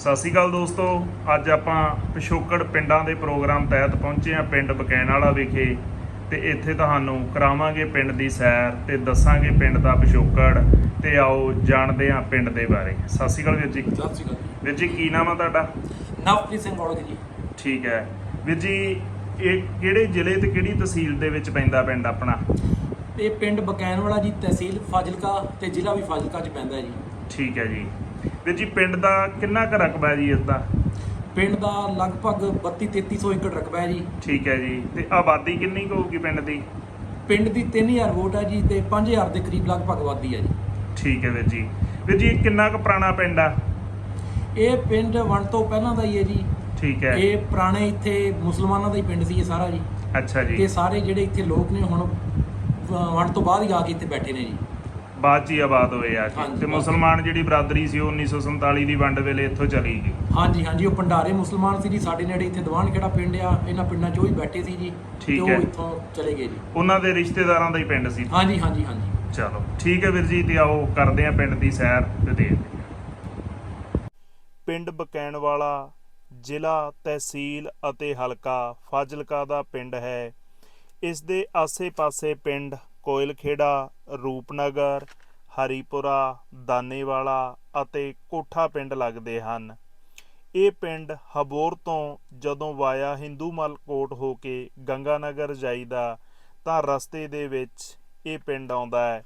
ਸਤਿ ਸ਼੍ਰੀ ਅਕਾਲ ਦੋਸਤੋ ਅੱਜ ਆਪਾਂ ਪਿਛੋਕੜ ਪਿੰਡਾਂ ਦੇ ਪ੍ਰੋਗਰਾਮ ਤਹਿਤ ਪਹੁੰਚੇ ਹਾਂ ਪਿੰਡ ਬਕੈਨ ਵਾਲਾ ਵਿਖੇ ਤੇ ਇੱਥੇ ਤੁਹਾਨੂੰ ਕਰਾਵਾਂਗੇ ਪਿੰਡ ਦੀ ਸੈਰ ਤੇ ਦੱਸਾਂਗੇ ਪਿੰਡ ਦਾ ਪਿਛੋਕੜ ਤੇ ਆਓ ਜਾਣਦੇ ਹਾਂ ਪਿੰਡ ਦੇ ਬਾਰੇ। ਸਤਿ ਸ਼੍ਰੀ ਅਕਾਲ ਵੀਰ ਜੀ। ਸਤਿ ਸ਼੍ਰੀ ਅਕਾਲ ਵੀਰ ਜੀ ਕੀ ਨਾਮ ਆ ਤੁਹਾਡਾ? ਨਵਪ੍ਰੀਤ ਸਿੰਘ ਔਲਖ ਜੀ। ਠੀਕ ਹੈ। ਵੀਰ ਜੀ ਇਹ ਕਿਹੜੇ ਜ਼ਿਲ੍ਹੇ ਤੇ ਕਿਹੜੀ ਤਹਿਸੀਲ ਦੇ ਵਿੱਚ ਪੈਂਦਾ ਪਿੰਡ ਆਪਣਾ? ਇਹ ਪਿੰਡ ਬਕੈਨ ਵਾਲਾ ਜੀ ਤਹਿਸੀਲ ਫਾਜ਼ਿਲਕਾ ਤੇ ਜ਼ਿਲ੍ਹਾ ਵੀ ਫਾਜ਼ਿਲਕਾ ਚ ਪੈਂਦਾ ਜੀ। ਠੀਕ ਹੈ ਜੀ। ਵੀਰ ਜੀ ਪਿੰਡ ਦਾ ਕਿੰਨਾ ਕੁ ਰਕਬਾ ਹੈ ਜੀ ਇਸ ਦਾ? ਪਿੰਡ ਦਾ ਲਗਭਗ 32 3300 ਏਕੜ ਰਕਬਾ ਹੈ ਜੀ। ਠੀਕ ਹੈ ਜੀ। ਤੇ ਆਬਾਦੀ ਕਿੰਨੀ ਕੁ ਹੋਊਗੀ ਪਿੰਡ ਦੀ? ਪਿੰਡ ਦੀ 3000 ਵੋਟ ਹੈ ਜੀ ਤੇ 5000 ਦੇ ਕਰੀਬ ਲਗਭਗ ਆਬਾਦੀ ਹੈ ਜੀ। ਠੀਕ ਹੈ ਵੀਰ ਜੀ। ਵੀਰ ਜੀ ਕਿੰਨਾ ਕੁ ਪੁਰਾਣਾ ਪਿੰਡ ਆ? ਇਹ ਪਿੰਡ ਵਣ ਤੋਂ ਪਹਿਲਾਂ ਦਾ ਹੀ ਹੈ ਜੀ। ਠੀਕ ਹੈ। ਇਹ ਪੁਰਾਣੇ ਇੱਥੇ ਮੁਸਲਮਾਨਾਂ ਦਾ ਹੀ ਪਿੰਡ ਸੀ ਇਹ ਸਾਰਾ ਜੀ। ਅੱਛਾ ਤੇ ਜੀ ਸਾਰੇ ਜਿਹੜੇ ਇੱਥੇ ਲੋਕ ਨੇ ਹੁਣ ਵਣ ਤੋਂ ਬਾਅਦ ਹੀ ਆ ਕੇ ਇੱਥੇ ਬੈਠੇ ਨੇ ਜੀ। ਬਾਅਦ ਚ ਹੀ ਆਬਾਦ ਹੋਏ ਆ ਜੀ। ਹਾਂਜੀ, ਤੇ। ਮੁਸਲਮਾਨ ਜਿਹੜੀ ਬਰਾਦਰੀ ਸੀ ਉਹ 1947 ਦੀ ਵੰਡ ਵੇਲੇ ਇੱਥੋਂ ਚਲੀ ਗਈ। ਹਾਂਜੀ ਹਾਂਜੀ ਉਹ ਭੰਡਾਰੇ ਮੁਸਲਮਾਨ ਸੀ ਜੀ। ਸਾਡੇ ਨੇੜੇ ਇੱਥੇ ਦੀਵਾਨ ਖੇੜਾ ਪਿੰਡ ਆ। ਇਹਨਾਂ ਪਿੰਡਾਂ 'ਚ ਉਹ ਹੀ ਬੈਠੇ ਸੀ ਜੀ ਤੇ ਠੀਕ ਉਹ ਹੈ। ਇੱਥੋਂ ਚਲੇ ਗਏ ਜੀ। ਉਹਨਾਂ ਦੇ ਰਿਸ਼ਤੇਦਾਰਾਂ ਦਾ ਹੀ ਪਿੰਡ ਸੀ। ਹਾਂਜੀ ਹਾਂਜੀ ਹਾਂਜੀ। ਚਲੋ ਠੀਕ ਹੈ ਵੀਰ ਜੀ ਤੇ ਆਓ ਕਰਦੇ ਆ ਪਿੰਡ ਦੀ ਸੈਰ ਤੇ ਦੇਖਦੇ ਪਿੰਡ ਬਕੈਣ ਵਾਲਾ ਜ਼ਿਲ੍ਹਾ ਤਹਿਸੀਲ ਅਤੇ ਹਲਕਾ ਫਾਜ਼ਿਲਕਾ ਦਾ ਪਿੰਡ ਹੈ। ਇਸ ਦੇ ਆਸੇ-ਪਾਸੇ ਪਿੰਡ ਕੋਇਲਖੇੜਾ, ਰੂਪਨਗਰ, ਹਰੀਪੁਰਾ, ਦਾਨੇਵਾਲਾ ਅਤੇ ਕੋਠਾ ਪਿੰਡ ਲੱਗਦੇ ਹਨ। ਇਹ ਪਿੰਡ ਹਬੋਰ ਤੋਂ ਜਦੋਂ ਵਾਇਆ ਹਿੰਦੂਮਲ ਕੋਟ ਹੋ ਕੇ ਗੰਗਾਨਗਰ ਜਾਈਦਾ, ਤਾਂ ਰਸਤੇ ਦੇ ਵਿੱਚ ਇਹ ਪਿੰਡ ਆਉਂਦਾ ਹੈ।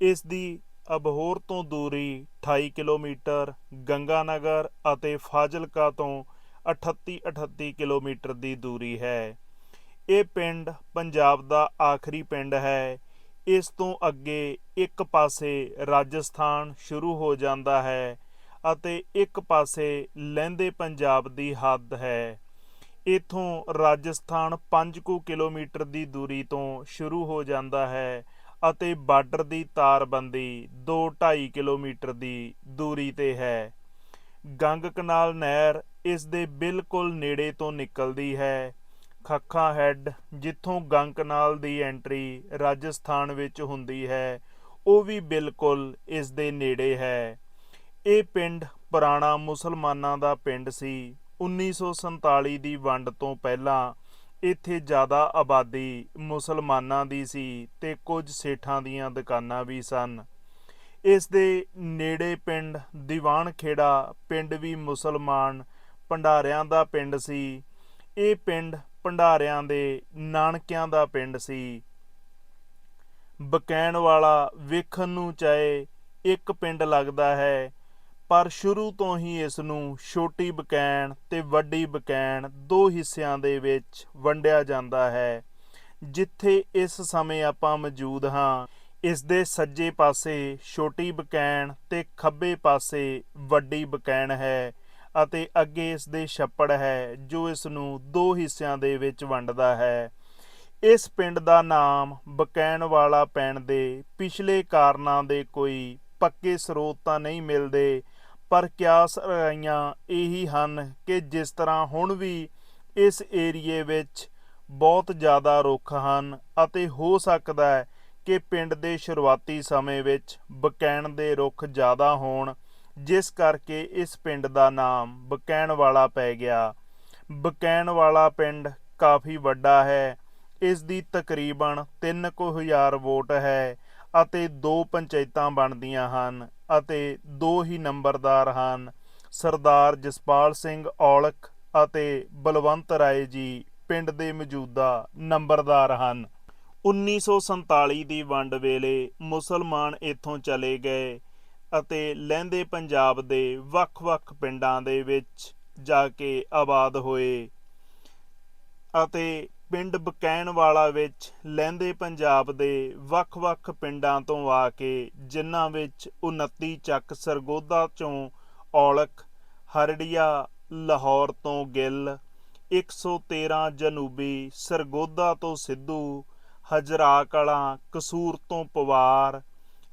ਇਸ ਦੀ ਅਬਹੋਰ ਤੋਂ ਦੂਰੀ 28 ਕਿਲੋਮੀਟਰ, ਗੰਗਾਨਗਰ ਅਤੇ ਫਾਜ਼ਿਲਕਾ ਤੋਂ 38 38 ਕਿਲੋਮੀਟਰ ਦੀ ਦੂਰੀ ਹੈ। ਇਹ ਪਿੰਡ ਪੰਜਾਬ ਦਾ ਆਖਰੀ ਪਿੰਡ ਹੈ। ਇਸ ਤੋਂ ਅੱਗੇ ਇੱਕ ਪਾਸੇ ਰਾਜਸਥਾਨ ਸ਼ੁਰੂ ਹੋ ਜਾਂਦਾ ਹੈ ਅਤੇ ਇੱਕ ਪਾਸੇ ਲਹਿੰਦੇ ਪੰਜਾਬ ਦੀ ਹੱਦ ਹੈ। ਇਥੋਂ ਰਾਜਸਥਾਨ 5 ਕੁ ਕਿਲੋਮੀਟਰ ਦੀ ਦੂਰੀ ਤੋਂ ਸ਼ੁਰੂ ਹੋ ਜਾਂਦਾ ਹੈ ਅਤੇ ਬਾਰਡਰ ਦੀ ਤਾਰਬੰਦੀ 2.5 ਕਿਲੋਮੀਟਰ ਦੀ ਦੂਰੀ ਤੇ ਹੈ। ਗੰਗ ਕਨਾਲ ਨਹਿਰ ਇਸ ਦੇ ਬਿਲਕੁਲ ਨੇੜੇ ਤੋਂ ਨਿਕਲਦੀ ਹੈ ਖੱਖਾ ਹੈੱਡ ਜਿੱਥੋਂ ਗੰਕਨਾਲ ਦੀ ਐਂਟਰੀ ਰਾਜਸਥਾਨ ਵਿੱਚ ਹੁੰਦੀ ਹੈ, ਉਹ ਵੀ ਬਿਲਕੁਲ ਇਸ ਦੇ ਨੇੜੇ ਹੈ। ਇਹ ਪਿੰਡ ਪੁਰਾਣਾ ਮੁਸਲਮਾਨਾਂ ਦਾ ਪਿੰਡ ਸੀ। 1947 ਦੀ ਵੰਡ ਤੋਂ ਪਹਿਲਾਂ ਇੱਥੇ ਜ਼ਿਆਦਾ ਆਬਾਦੀ ਮੁਸਲਮਾਨਾਂ ਦੀ ਸੀ ਤੇ ਕੁਝ ਸੇਠਾਂ ਦੀਆਂ ਦੁਕਾਨਾਂ ਵੀ ਸਨ। ਇਸ ਦੇ ਨੇੜੇ ਪਿੰਡ ਦੀਵਾਨ ਖੇੜਾ ਪਿੰਡ ਵੀ ਮੁਸਲਮਾਨ ਭੰਡਾਰਿਆਂ ਦਾ ਪਿੰਡ ਸੀ। ਇਹ ਪਿੰਡ ਭੰਡਾਰਿਆਂ ਦੇ ਨਾਨਕਿਆਂ ਦਾ ਪਿੰਡ ਸੀ। ਬਕੈਣ ਵਾਲਾ ਵੇਖਣ ਨੂੰ ਚਾਹੇ ਇੱਕ ਪਿੰਡ ਲੱਗਦਾ ਹੈ, ਪਰ ਸ਼ੁਰੂ ਤੋਂ ਹੀ ਇਸ ਨੂੰ ਛੋਟੀ ਬਕੈਣ ਤੇ ਵੱਡੀ ਬਕੈਣ ਦੋ ਹਿੱਸਿਆਂ ਦੇ ਵਿੱਚ ਵੰਡਿਆ ਜਾਂਦਾ ਹੈ। ਜਿੱਥੇ ਇਸ ਸਮੇਂ ਆਪਾਂ ਮੌਜੂਦ ਹਾਂ, ਇਸ ਦੇ ਸੱਜੇ ਪਾਸੇ ਛੋਟੀ ਬਕੈਣ ਤੇ ਖੱਬੇ ਪਾਸੇ ਵੱਡੀ ਬਕੈਣ ਹੈ। ਅਤੇ ਅੱਗੇ ਇਸ ਦੇ ਛੱਪੜ ਹੈ, ਜੋ ਇਸ ਨੂੰ ਦੋ ਹਿੱਸਿਆਂ ਦੇ ਵਿੱਚ ਵੰਡਦਾ ਹੈ। ਇਸ ਪਿੰਡ ਦਾ ਨਾਮ ਬਕੈਣ ਵਾਲਾ ਪੈਣ ਦੇ ਪਿਛਲੇ ਕਾਰਨਾਂ ਦੇ ਕੋਈ ਪੱਕੇ ਸਰੋਤ ਤਾਂ ਨਹੀਂ ਮਿਲਦੇ, ਪਰ ਕਿਆਸ ਰਾਈਆਂ ਇਹੀ ਹਨ ਕਿ ਜਿਸ ਤਰ੍ਹਾਂ ਹੁਣ ਵੀ ਇਸ ਏਰੀਏ ਵਿੱਚ ਬਹੁਤ ਜ਼ਿਆਦਾ ਰੁੱਖ ਹਨ ਅਤੇ ਹੋ ਸਕਦਾ ਹੈ ਕਿ ਪਿੰਡ ਦੇ ਸ਼ੁਰੂਆਤੀ ਸਮੇਂ ਵਿੱਚ ਬਕੈਣ ਦੇ ਰੁੱਖ ਜ਼ਿਆਦਾ ਹੋਣ। ਜਿਸ ਕਰਕੇ ਇਸ ਪਿੰਡ ਦਾ ਨਾਮ ਬਕੈਣ ਵਾਲਾ ਪੈ ਗਿਆ। ਬਕੈਣ ਵਾਲਾ ਪਿੰਡ ਕਾਫੀ ਵੱਡਾ ਹੈ। ਇਸ ਦੀ ਤਕਰੀਬਨ 3000 ਵੋਟ ਹੈ ਅਤੇ ਦੋ ਪੰਚਾਇਤਾਂ ਬਣਦੀਆਂ ਹਨ ਅਤੇ ਦੋ ਹੀ ਨੰਬਰਦਾਰ ਹਨ, ਸਰਦਾਰ ਜਸਪਾਲ ਸਿੰਘ ਔਲਖ ਅਤੇ ਬਲਵੰਤ ਰਾਏ ਜੀ, ਪਿੰਡ ਦੇ ਮੌਜੂਦਾ ਨੰਬਰਦਾਰ ਹਨ। 1947 ਦੀ ਵੰਡ ਵੇਲੇ ਮੁਸਲਮਾਨ ਇੱਥੋਂ ਚਲੇ ਗਏ। ਅਤੇ ਲਹਿੰਦੇ ਪੰਜਾਬ ਦੇ ਵੱਖ-ਵੱਖ ਪਿੰਡਾਂ ਦੇ ਵਿੱਚ ਜਾ ਕੇ ਆਬਾਦ ਹੋਏ ਅਤੇ ਪਿੰਡ ਬਕੈਣ ਵਾਲਾ ਵਿੱਚ ਲਹਿੰਦੇ ਪੰਜਾਬ ਦੇ ਵੱਖ-ਵੱਖ ਪਿੰਡਾਂ ਤੋਂ ਆ ਕੇ ਜਿਨ੍ਹਾਂ ਵਿੱਚ 29 ਚੱਕ ਸਰਗੋਦਾ ਚੋਂ ਔਲਖ, ਹਰੜੀਆ, ਲਾਹੌਰ ਤੋਂ ਗਿੱਲ 113 ਜਨੂਬੀ ਸਰਗੋਦਾ ਤੋਂ ਸਿੱਧੂ ਹਜਰਾ ਕਲਾਂ ਕਸੂਰ ਤੋਂ ਪਵਾਰ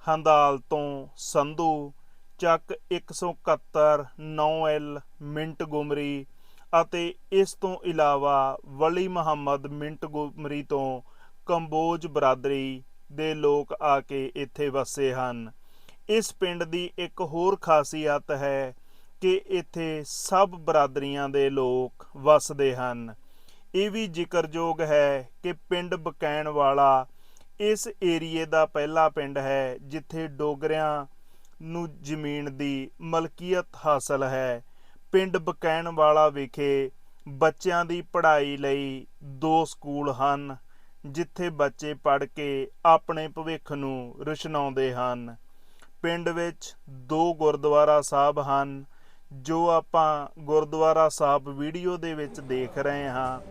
ਹੰਦਾਲ ਤੋਂ ਸੰਧੂ, ਚੱਕ 171 9L ਮਿੰਟ ਗੁਮਰੀ ਅਤੇ ਇਸ ਤੋਂ ਇਲਾਵਾ ਵਲੀ ਮੁਹੰਮਦ ਮਿੰਟ ਗੁਮਰੀ ਤੋਂ ਕੰਬੋਜ ਬਰਾਦਰੀ ਦੇ ਲੋਕ ਆ ਕੇ ਇੱਥੇ ਵਸੇ ਹਨ। ਇਸ ਪਿੰਡ ਦੀ ਇੱਕ ਹੋਰ ਖਾਸੀਅਤ ਹੈ ਕਿ ਇੱਥੇ ਸਭ ਬਰਾਦਰੀਆਂ ਦੇ ਲੋਕ ਵਸਦੇ ਹਨ। ਇਹ ਵੀ ਜ਼ਿਕਰਯੋਗ ਹੈ ਕਿ ਪਿੰਡ ਬਕੈਣ ਵਾਲਾ ਇਸ ਏਰੀਏ ਦਾ ਪਹਿਲਾ ਪਿੰਡ ਹੈ, ਜਿੱਥੇ ਡੋਗਰਿਆਂ ਨੂੰ ਜ਼ਮੀਨ ਦੀ ਮਲਕੀਅਤ ਹਾਸਲ ਹੈ। ਪਿੰਡ ਬਕੈਣ ਵਾਲਾ ਵਿਖੇ ਬੱਚਿਆਂ ਦੀ ਪੜ੍ਹਾਈ ਲਈ ਦੋ ਸਕੂਲ ਹਨ, ਜਿੱਥੇ ਬੱਚੇ ਪੜ੍ਹ ਕੇ ਆਪਣੇ ਭਵਿੱਖ ਨੂੰ ਰੁਸ਼ਨਾਉਂਦੇ ਹਨ। ਪਿੰਡ ਵਿੱਚ ਦੋ ਗੁਰਦੁਆਰਾ ਸਾਹਿਬ ਹਨ, ਜੋ ਆਪਾਂ ਗੁਰਦੁਆਰਾ ਸਾਹਿਬ ਵੀਡੀਓ ਦੇ ਵਿੱਚ ਦੇਖ ਰਹੇ ਹਾਂ।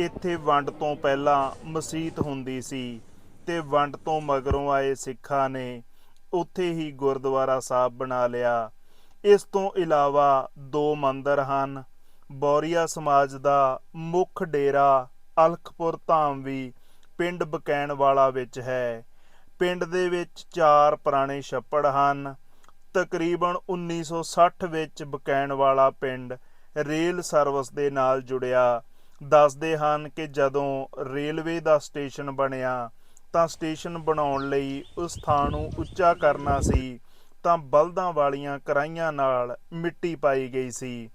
ਇੱਥੇ ਵੰਡ ਤੋਂ ਪਹਿਲਾਂ ਮਸਜਿਦ ਹੁੰਦੀ ਸੀ। ਤੇ ਵੰਡ ਤੋਂ ਮਗਰੋਂ ਆਏ ਸਿੱਖਾਂ ਨੇ ਉੱਥੇ ਹੀ ਗੁਰਦੁਆਰਾ ਸਾਹਿਬ ਬਣਾ ਲਿਆ। ਇਸ ਤੋਂ ਇਲਾਵਾ ਦੋ ਮੰਦਰ ਹਨ। ਬੌਰੀਆ ਸਮਾਜ ਦਾ ਮੁੱਖ ਡੇਰਾ ਅਲਖਪੁਰ ਧਾਮ ਵੀ ਪਿੰਡ ਬਕੈਣ ਵਾਲਾ ਵਿੱਚ ਹੈ। ਪਿੰਡ ਦੇ ਵਿੱਚ ਚਾਰ ਪੁਰਾਣੇ ਛੱਪੜ ਹਨ। ਤਕਰੀਬਨ 1960 ਵਿੱਚ ਬਕੈਣ ਵਾਲਾ ਪਿੰਡ ਰੇਲ ਸਰਵਿਸ ਦੇ ਨਾਲ ਜੁੜਿਆ। ਦੱਸਦੇ ਹਨ ਕਿ ਜਦੋਂ ਰੇਲਵੇ ਦਾ ਸਟੇਸ਼ਨ ਬਣਿਆ ਤਾਂ ਸਟੇਸ਼ਨ ਬਣਾਉਣ ਲਈ ਉਸ ਥਾਂ ਨੂੰ ਉੱਚਾ ਕਰਨਾ ਸੀ, ਤਾਂ ਬਲਦਾਂ ਵਾਲੀਆਂ ਕਰਾਈਆਂ ਨਾਲ ਮਿੱਟੀ ਪਾਈ ਗਈ ਸੀ।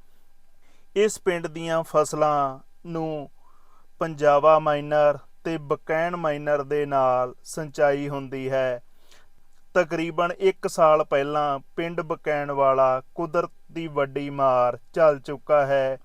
ਇਸ ਪਿੰਡ ਦੀਆਂ ਫਸਲਾਂ ਨੂੰ ਪੰਜਾਬਾ ਮਾਈਨਰ ਤੇ ਬਕੈਣ ਮਾਈਨਰ ਦੇ ਨਾਲ ਸਿੰਚਾਈ ਹੁੰਦੀ ਹੈ। ਤਕਰੀਬਨ 1 ਸਾਲ ਪਹਿਲਾਂ ਪਿੰਡ ਬਕੈਣ ਵਾਲਾ ਕੁਦਰਤ ਦੀ ਵੱਡੀ ਮਾਰ ਚੱਲ ਚੁੱਕਾ ਹੈ,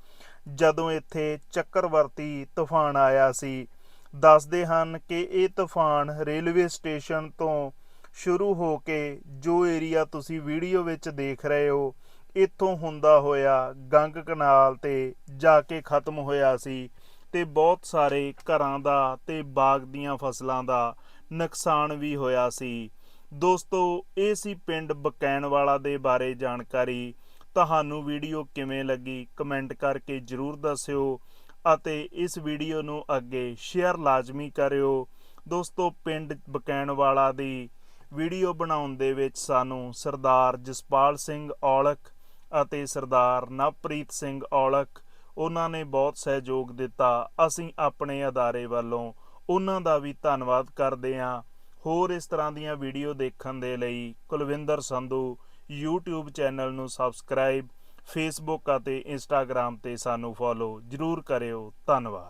ਜਦੋਂ ਇੱਥੇ ਚੱਕਰਵਰਤੀ ਤੂਫਾਨ ਆਇਆ ਸੀ। ਦੱਸਦੇ ਹਨ ਕਿ ਇਹ ਤੂਫਾਨ ਰੇਲਵੇ ਸਟੇਸ਼ਨ ਤੋਂ ਸ਼ੁਰੂ ਹੋ ਕੇ ਜੋ ਏਰੀਆ ਤੁਸੀਂ ਵੀਡੀਓ ਵਿੱਚ ਦੇਖ ਰਹੇ ਹੋ, ਇੱਥੋਂ ਹੁੰਦਾ ਹੋਇਆ ਗੰਗ ਕਨਾਲ ਤੇ ਜਾ ਕੇ ਖਤਮ ਹੋਇਆ ਸੀ ਤੇ ਬਹੁਤ ਸਾਰੇ ਘਰਾਂ ਦਾ ਤੇ ਬਾਗ ਦੀਆਂ ਫਸਲਾਂ ਦਾ ਨੁਕਸਾਨ ਵੀ ਹੋਇਆ ਸੀ। ਦੋਸਤੋ, ਇਹ ਸੀ ਪਿੰਡ ਬਕੈਣ ਵਾਲਾ ਦੇ ਬਾਰੇ ਜਾਣਕਾਰੀ। ਤੁਹਾਨੂੰ ਵੀਡੀਓ ਕਿਵੇਂ ਲੱਗੀ, ਕਮੈਂਟ ਕਰਕੇ ਜਰੂਰ ਦੱਸਿਓ। ਅਤੇ ਇਸ ਵੀਡੀਓ ਨੂੰ ਅੱਗੇ ਸ਼ੇਅਰ ਲਾਜ਼ਮੀ ਕਰਿਓ। ਦੋਸਤੋ, ਪਿੰਡ ਬਕੈਣ ਵਾਲਾ ਦੀ ਵੀਡੀਓ ਬਣਾਉਣ ਦੇ ਵਿੱਚ ਸਾਨੂੰ ਸਰਦਾਰ ਜਸਪਾਲ ਸਿੰਘ ਔਲਖ ਅਤੇ ਸਰਦਾਰ ਨਵਪ੍ਰੀਤ ਸਿੰਘ ਔਲਖ, ਉਹਨਾਂ ਨੇ ਬਹੁਤ ਸਹਿਯੋਗ ਦਿੱਤਾ। ਅਸੀਂ ਆਪਣੇ ਅਦਾਰੇ ਵੱਲੋਂ ਉਹਨਾਂ ਦਾ ਵੀ ਧੰਨਵਾਦ ਕਰਦੇ ਹਾਂ। ਹੋਰ ਇਸ ਤਰ੍ਹਾਂ ਦੀਆਂ ਵੀਡੀਓ ਦੇਖਣ ਦੇ ਲਈ ਕੁਲਵਿੰਦਰ ਸੰਧੂ YouTube ਚੈਨਲ ਨੂੰ ਸਬਸਕ੍ਰਾਈਬ ਫੇਸਬੁੱਕ ਅਤੇ Instagram ਤੇ ਸਾਨੂੰ ਫੋਲੋ ਜਰੂਰ ਕਰਿਓ। ਧੰਨਵਾਦ।